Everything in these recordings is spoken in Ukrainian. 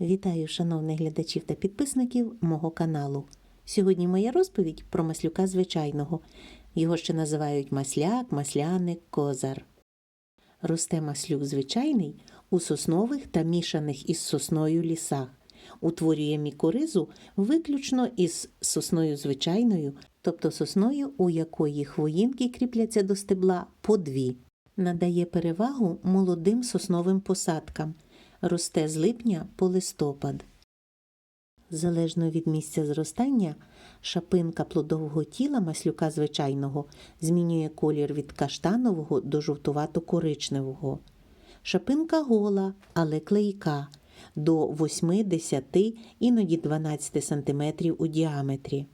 Вітаю шановних глядачів та підписників мого каналу. Сьогодні моя розповідь про маслюка звичайного. Його ще називають масляк, масляник, козар. Росте маслюк звичайний у соснових та мішаних із сосною лісах. Утворює мікоризу виключно із сосною звичайною, тобто сосною, у якої хвоїнки кріпляться до стебла по дві. Надає перевагу молодим сосновим посадкам. Росте з липня по листопад. Залежно від місця зростання, шапинка плодового тіла маслюка звичайного змінює колір від каштанового до жовтувато-коричневого. Шапинка гола, але клейка до 8-10, іноді 12 см у діаметрі.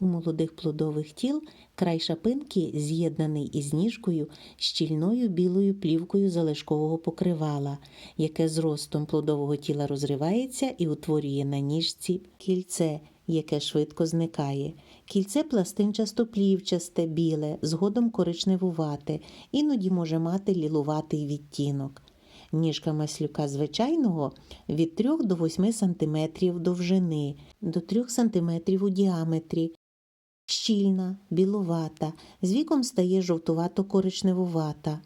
У молодих плодових тіл край шапинки з'єднаний із ніжкою щільною білою плівкою залишкового покривала, яке з ростом плодового тіла розривається і утворює на ніжці кільце, яке швидко зникає. Кільце пластинчасто-плівчасте, біле, згодом коричневувате, іноді може мати лілуватий відтінок. Ніжка маслюка звичайного від 3 до 8 см довжини, до 3 см у діаметрі, щільна, білувата, з віком стає жовтувато-коричневувата.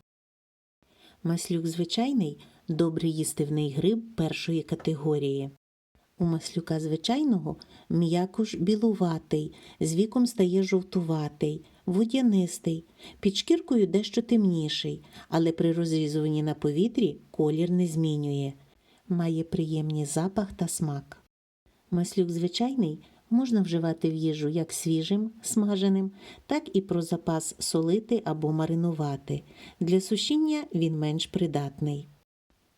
Маслюк звичайний добрий їстивний гриб першої категорії. У маслюка звичайного м'якуш білуватий, з віком стає жовтуватий, водянистий, під шкіркою дещо темніший, але при розрізуванні на повітрі колір не змінює. Має приємний запах та смак. Маслюк звичайний можна вживати в їжу як свіжим, смаженим, так і про запас солити або маринувати. Для сушіння він менш придатний.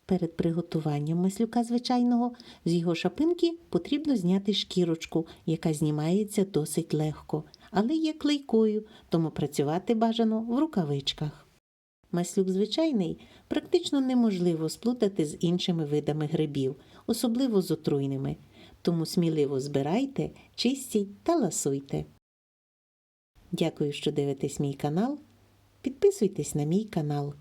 Перед приготуванням маслюка звичайного з його шапинки потрібно зняти шкірочку, яка знімається досить легко, але є клейкою, тому працювати бажано в рукавичках. Маслюк звичайний практично неможливо сплутати з іншими видами грибів, особливо з отруйними, тому сміливо збирайте, чистіть та ласуйте. Дякую, що дивитесь мій канал. Підписуйтесь на мій канал.